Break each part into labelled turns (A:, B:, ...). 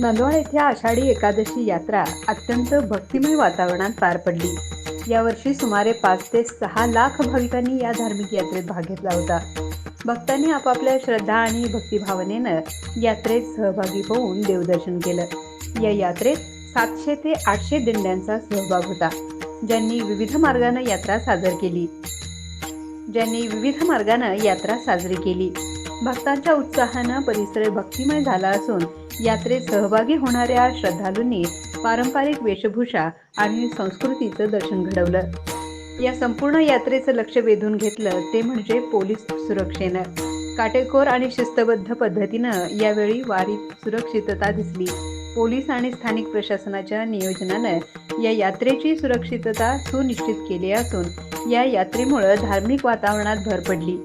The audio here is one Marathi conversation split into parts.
A: नंदवाड येथे आषाढी एकादशी यात्रा अत्यंत भक्तिमय वातावरणात पार पडली. यावर्षी सुमारे पाच ते सहा लाख भाविकांनी या धार्मिक यात्रेत भाग घेतला होता. भक्तांनी आपापल्या श्रद्धा आणि भक्तिभावनेनं यात्रेत सहभागी होऊन देवदर्शन केलं. या यात्रेत सातशे ते आठशे दिंड्यांचा सहभाग होता ज्यांनी विविध मार्गानं यात्रा सादर केली. ज्यांनी विविध मार्गानं यात्रा साजरी केली. भक्तांच्या उत्साहानं परिसर भक्तिमय झाला असून यात्रेत सहभागी होणाऱ्या श्रद्धालूंनी पारंपरिक वेशभूषा आणि संस्कृतीचं दर्शन घडवलं. या संपूर्ण यात्रेचं लक्ष वेधून घेतलं ते म्हणजे पोलीस सुरक्षेनं. काटेकोर आणि शिस्तबद्ध पद्धतीनं यावेळी वारीत सुरक्षितता दिसली. पोलीस आणि स्थानिक प्रशासनाच्या नियोजनानं या यात्रेची सुरक्षितता सुनिश्चित केली असून या यात्रेमुळं धार्मिक वातावरणात भर पडली.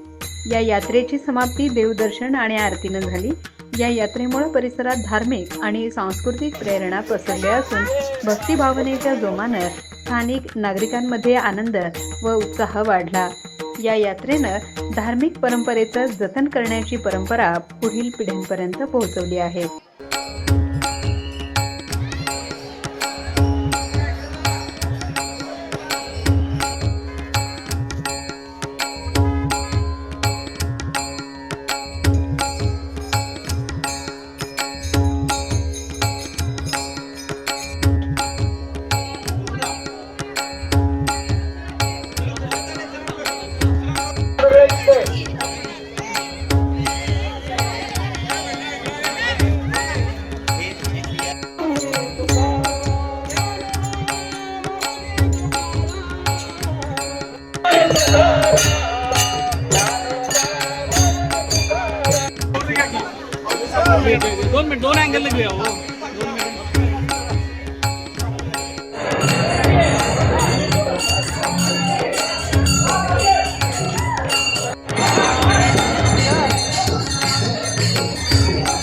A: या यात्रेची समाप्ती देवदर्शन आणि आरतीनं झाली. या यात्रेमुळे परिसरात धार्मिक आणि सांस्कृतिक प्रेरणा पसरल्या असून भक्तिभावनेच्या जोमानं स्थानिक नागरिकांमध्ये आनंद व उत्साह वाढला. या यात्रेनं धार्मिक परंपरेचं जतन करण्याची परंपरा पुढील पिढ्यांपर्यंत पोहोचवली आहे.
B: दोन मिनिट दोन अँगल घेऊया. हो.